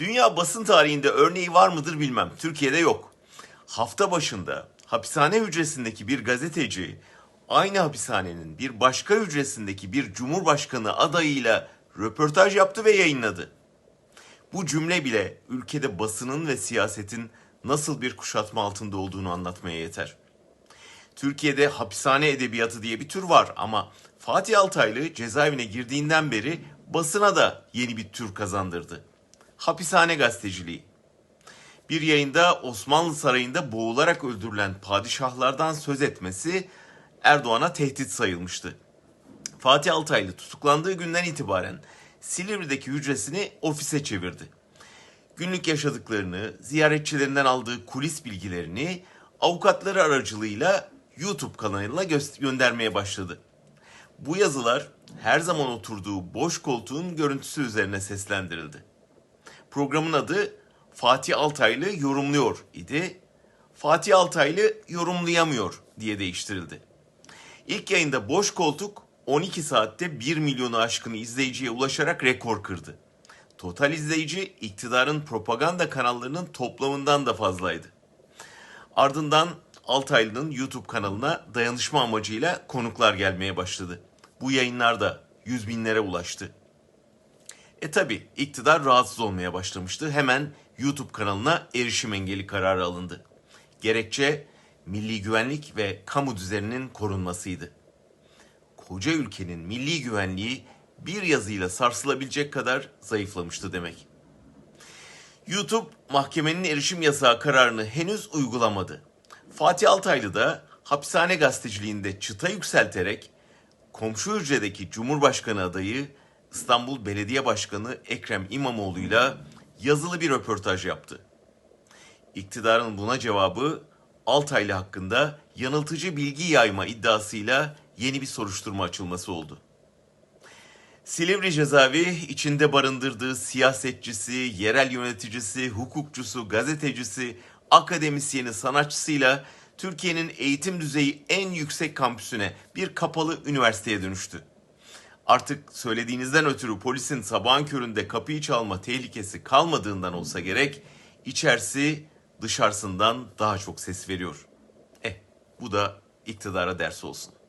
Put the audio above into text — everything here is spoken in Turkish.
Dünya basın tarihinde örneği var mıdır bilmem. Türkiye'de yok. Hafta başında hapishane hücresindeki bir gazeteci aynı hapishanenin bir başka hücresindeki bir cumhurbaşkanı adayıyla röportaj yaptı ve yayınladı. Bu cümle bile ülkede basının ve siyasetin nasıl bir kuşatma altında olduğunu anlatmaya yeter. Türkiye'de hapishane edebiyatı diye bir tür var ama Fatih Altaylı cezaevine girdiğinden beri basına da yeni bir tür kazandırdı. Hapishane gazeteciliği. Bir yayında Osmanlı Sarayı'nda boğularak öldürülen padişahlardan söz etmesi Erdoğan'a tehdit sayılmıştı. Fatih Altaylı tutuklandığı günden itibaren Silivri'deki hücresini ofise çevirdi. Günlük yaşadıklarını, ziyaretçilerinden aldığı kulis bilgilerini avukatları aracılığıyla YouTube kanalına gö- göndermeye başladı. Bu yazılar her zaman oturduğu boş koltuğun görüntüsü üzerine seslendirildi. Programın adı Fatih Altaylı yorumluyor idi. Fatih Altaylı yorumlayamıyor diye değiştirildi. İlk yayında boş koltuk 12 saatte 1 milyonu aşkın izleyiciye ulaşarak rekor kırdı. Total izleyici iktidarın propaganda kanallarının toplamından da fazlaydı. Ardından Altaylı'nın YouTube kanalına dayanışma amacıyla konuklar gelmeye başladı. Bu yayınlar da yüz binlere ulaştı. E tabi iktidar rahatsız olmaya başlamıştı. Hemen YouTube kanalına erişim engeli kararı alındı. Gerekçe milli güvenlik ve kamu düzeninin korunmasıydı. Koca ülkenin milli güvenliği bir yazıyla sarsılabilecek kadar zayıflamıştı demek. YouTube mahkemenin erişim yasağı kararını henüz uygulamadı. Fatih Altaylı da hapishane gazeteciliğinde çıta yükselterek komşu hücredeki Cumhurbaşkanı adayı İstanbul Belediye Başkanı Ekrem İmamoğlu'yla yazılı bir röportaj yaptı. İktidarın buna cevabı Altaylı hakkında yanıltıcı bilgi yayma iddiasıyla yeni bir soruşturma açılması oldu. Silivri cezaevi içinde barındırdığı siyasetçisi, yerel yöneticisi, hukukçusu, gazetecisi, akademisyeni, sanatçısıyla Türkiye'nin eğitim düzeyi en yüksek kampüsüne bir kapalı üniversiteye dönüştü. Artık söylediğinizden ötürü polisin sabahın köründe kapıyı çalma tehlikesi kalmadığından olsa gerek, içerisi dışarısından daha çok ses veriyor. Eh, bu da iktidara ders olsun.